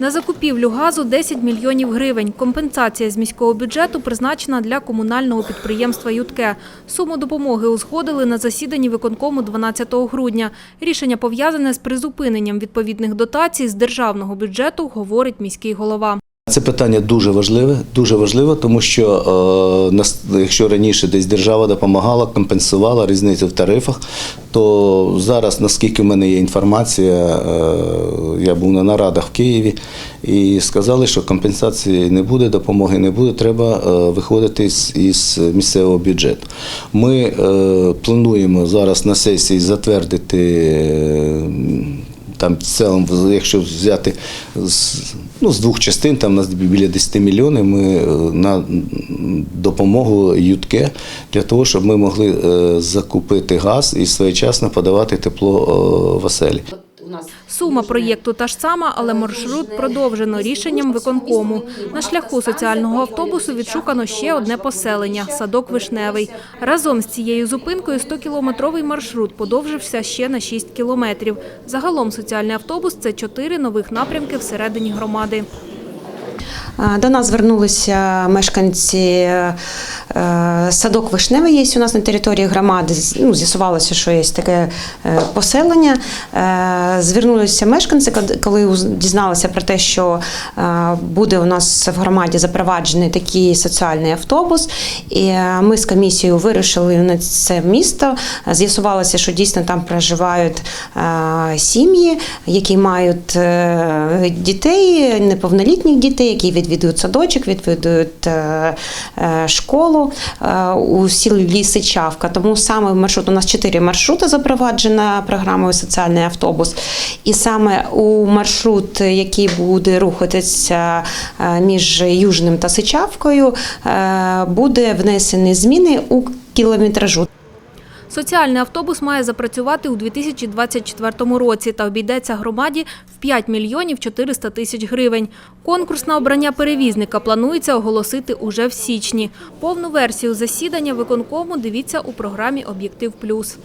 На закупівлю газу 10 мільйонів гривень. Компенсація з міського бюджету призначена для комунального підприємства «Ютке». Суму допомоги узгодили на засіданні виконкому 12 грудня. Рішення пов'язане з призупиненням відповідних дотацій з державного бюджету, говорить міський голова. Це питання дуже важливе, дуже важливе, тому що е, якщо раніше десь держава допомагала, компенсувала різницю в тарифах, то зараз, наскільки в мене є інформація, е, я був на нарадах в Києві і сказали, що компенсації не буде, допомоги не буде, треба е, виходити з, із місцевого бюджету. Ми е, плануємо зараз на сесії затвердити. е, там в цілому, якщо взяти з, ну, з двох частин, там у нас біля 10 мільйонів, ми е, на допомогу ЮТКЕ для того, щоб ми могли е, закупити газ і своєчасно подавати тепло е, в оселі. Сума проєкту та ж сама, але маршрут продовжено рішенням виконкому. На шляху соціального автобусу відшукано ще одне поселення – садок Вишневий. Разом з цією зупинкою 100-кілометровий маршрут подовжився ще на 6 кілометрів. Загалом соціальний автобус – це чотири нових напрямки всередині громади. До нас звернулися мешканці е, садок Вишневий є у нас на території громади. Ну, з'ясувалося, що є таке е, поселення. Е, Звернулися мешканці, коли дізналися про те, що е, буде у нас в громаді запроваджений такий соціальний автобус. І е, ми з комісією вирушили на це місто. З'ясувалося, що дійсно там проживають е, сім'ї, які мають е, дітей, неповнолітніх дітей, які відвідують садочок, відвідують е, е, школу е, у сілі Лісичавка. Тому саме маршрут у нас чотири маршрути запроваджена програмою соціальний автобус. І саме у маршрут, який буде рухатися між Южним та Сичавкою, буде внесені зміни у кілометражу. Соціальний автобус має запрацювати у 2024 році та обійдеться громаді в 5 мільйонів 400 тисяч гривень. Конкурс на обрання перевізника планується оголосити уже в січні. Повну версію засідання виконкому дивіться у програмі «Об'єктив Плюс».